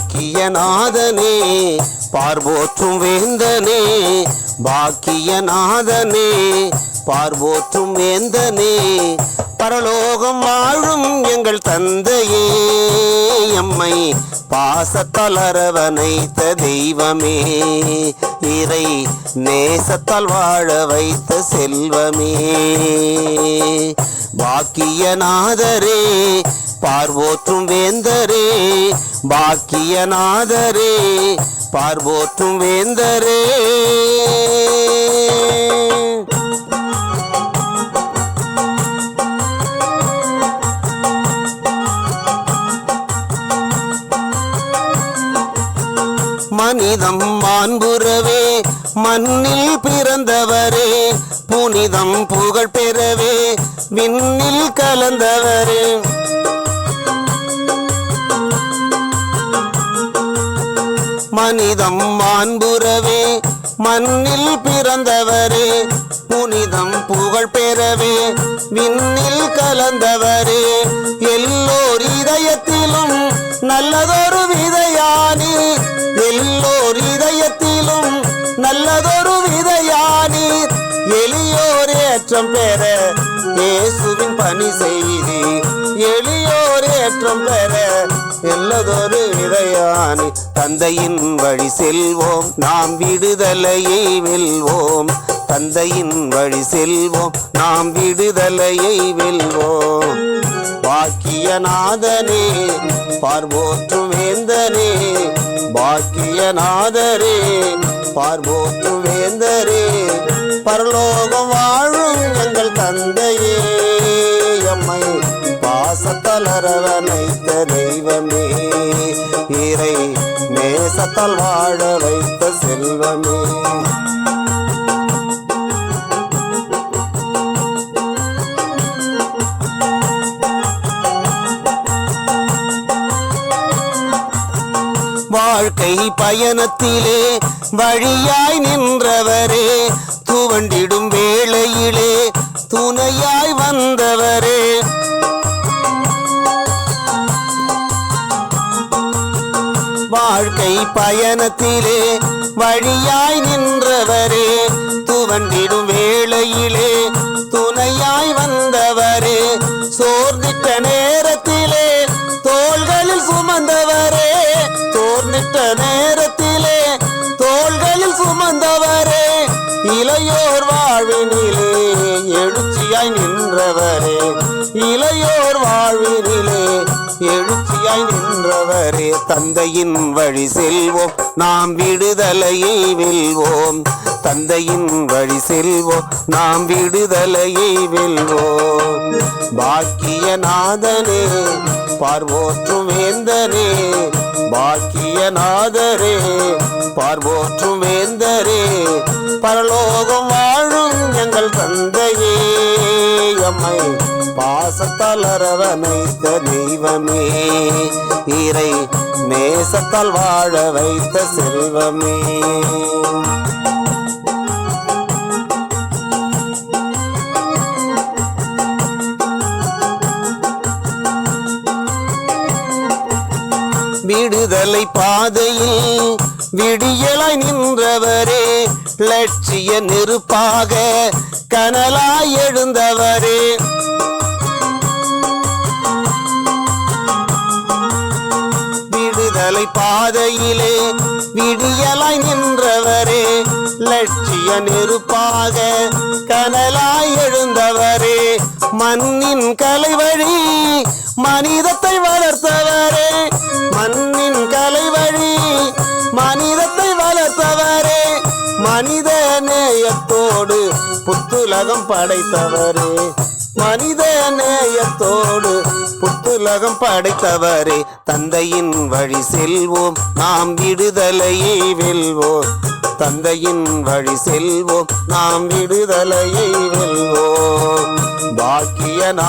பாக்கியநாதனே பார்வோற்றும் வேந்தனே பாக்கியநாதனே பார்வோற்றும் வேந்தனே பரலோகம் வாழும் எங்கள் தந்தையே எம்மை பாசத்தால் அரவணைத்த தெய்வமே இறை நேசத்தால் வாழ வைத்த செல்வமே. பாக்கியநாதரே பார்வோற்றும் வேந்தரே பாக்கியநாதரே பார்வோற்றும் வேந்தரே மனிதம் மாண்புறவே மண்ணில் பிறந்தவரே. புனிதம் புகழ் பெறவே விண்ணில் கலந்தவரே. மனிதம் மாண்புறவே மண்ணில் பிறந்தவரே புனிதம் புகழ் பெறவே விண்ணில் கலந்தவரே. எல்லோர் இதயத்திலும் நல்லதொரு விதை ஒரு விதையானீர். எளியோர் ஏற்றம் பெற இயேசுவின் பணி செய்தி எளியோர் ஏற்றம் பெற எல்லதொரு விதையானி தந்தையின் வழி செல்வோம் நாம் விடுதலையை வெல்வோம். தந்தையின் வழி செல்வோம் நாம் விடுதலையை வெல்வோம். பாக்கியநாதனே பார்வோற்றும் வேந்தனே பாக்கியநாதரே பார்வோத்து வேந்தரே பரலோகம் வாழும் எங்கள் தந்தையே. எம்மை பாசத்தால் அரவணைத்த தெய்வமே இறை நேசத்தால் வாழ வைத்த செல்வமே. வாழ்க்கை பயணத்திலே வழியாய் நின்றவரே துவண்டிடும் வேளையிலே துணையாய் வந்தவரே. வாழ்க்கை பயணத்திலே வழியாய் நின்றவரே துவண்டிடும் வேளை கஷ்ட நேரத்திலே தோள்களில் சுமந்தவரே இளையோர் வாழ்வினிலே எழுச்சியாய் நின்றவரே இளையோர் வாழ்வினிலே எழுச்சியாய் நின்றவரே தந்தையின் வழி செல்வோம் நாம் விடுதலையை வெல்வோம் தந்தையின் வழி செல்வோம் நாம் விடுதலையை வெல்வோம். பாக்கிய நாதனே பார்வோற்றும் வேந்தனே பாக்கிய நாதரே பார்வோற்றும் வேந்தரே பரலோகம் வாழும் எங்கள் தந்தையே எம்மை பாசத்தால் அரவணைத்த தெய்வமே இறை நேசத்தால் வாழ வைத்த செல்வமே. விடுதலை பாதையில் விடியலாய் நின்றவரே லட்சிய நெருப்பாக கனலாய் எழுந்தவரே. விடுதலை பாதையிலே விடியலாய் நின்றவரே லட்சிய நெருப்பாக கனலாய் எழுந்தவரே. மண்ணின் கலை வழி மனிதத்தை மனித நேயத்தோடு புத்துலகம் படைத்தவரே. மனித நேயத்தோடு புத்துலகம் படைத்தவரே. தந்தையின் வழி செல்வோம் நாம் விடுதலையை வெல்வோம். தந்தையின் வழி செல்வோம் நாம் விடுதலையை வெல்வோம். பாக்கிய